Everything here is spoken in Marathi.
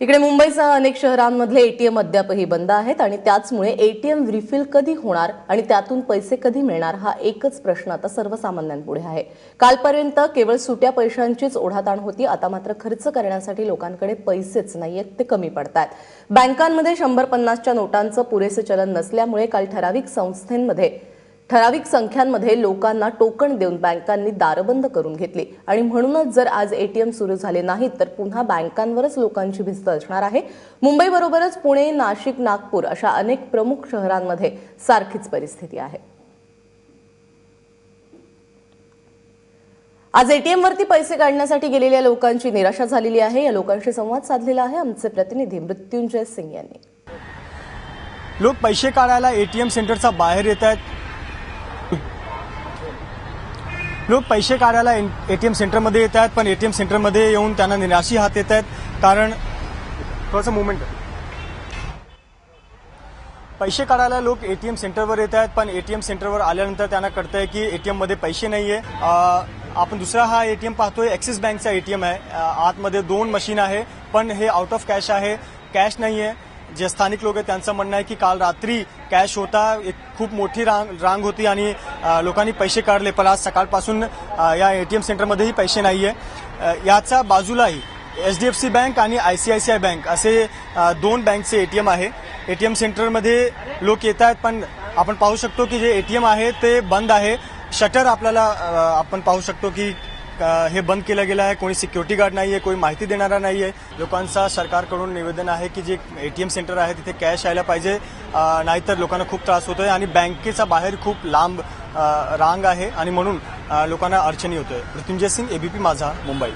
इकडे मुंबईसह अनेक शहरांमधले एटीएम अद्यापही बंद आहेत आणि त्याचमुळे एटीएम रिफिल कधी होणार आणि त्यातून पैसे कधी मिळणार हा एकच प्रश्न आता सर्वसामान्यांपुढे आहे. कालपर्यंत केवळ सुट्या पैशांचीच ओढाताण होती आता मात्र खर्च करण्यासाठी लोकांकडे पैसेच नाहीयेत ते कमी पडतायत. बँकांमध्ये शंभर पन्नासच्या नोटांचं पुरेसे चलन नसल्यामुळे काल ठराविक संस्थेमध्ये ठराविक संख्यांमध्ये लोकांना टोकन देऊन बँकांनी दारबंद करून घेतली. आणि म्हणूनच जर आज एटीएम सुरू झाले नाहीत तर पुन्हा बँकांवरच लोकांची भिस्त असणार आहे. मुंबईबरोबरच पुणे नाशिक नागपूर अशा अनेक प्रमुख शहरांमध्ये सारखीच परिस्थिती आहे. आज एटीएम वरती पैसे काढण्यासाठी गेलेल्या लोकांची निराशा झालेली आहे. या लोकांशी संवाद साधलेला आहे आमचे प्रतिनिधी मृत्युंजय सिंग यांनी. लोक पैसे काढायला एटीएम सेंटरचा बाहेर येत आहेत. लोक पैसे काढायला एटीएम सेंटरमध्ये येत आहेत पण एटीएम सेंटरमध्ये येऊन त्यांना निराशी हात येत आहेत. कारण थोडंसं मुवमेंट पैसे काढायला लोक एटीएम सेंटरवर येत आहेत पण एटीएम सेंटरवर आल्यानंतर त्यांना कळतंय की एटीएममध्ये पैसे नाही आहे आपण दुसरा हा एटीएम पाहतोय ॲक्सिस बँकचा एटीएम आहे. आतमध्ये दोन मशीन आहे पण हे आउट ऑफ कॅश आहे. कॅश नाही आहे जे स्थानिक लोक आहेत त्यांचं म्हणणं आहे की काल रात्री कॅश होता एक खूप मोठी रांग रांग होती आणि लोकांनी पैसे काढले पण आज सकाळपासून अं, या एटीएम सेंटरमध्येही पैसे नाही आहे याचा बाजूलाही H D F C bank आणि I C I C I bank असे दोन बँकचे एटीएम आहे. एटीएम सेंटरमध्ये लोक येत आहेत पण आपण पाहू शकतो की जे एटीएम आहे ते बंद आहे. शटर आपल्याला आपण पाहू शकतो की हे बंद केलं गेलं आहे. कोणी सिक्युरिटी गार्ड नाही आहे कोणी माहिती देणारा नाही आहे लोकांचा सरकारकडून निवेदन आहे की जे एटीएम सेंटर आहे तिथे कॅश यायला पाहिजे. नाहीतर लोकांना खूप त्रास होतोय आणि बँकेचा बाहेर खूप लांब रांग आहे आणि म्हणून लोकांना अडचणी होतोय. मृत्युंजय सिंग एबीपी माझा मुंबई.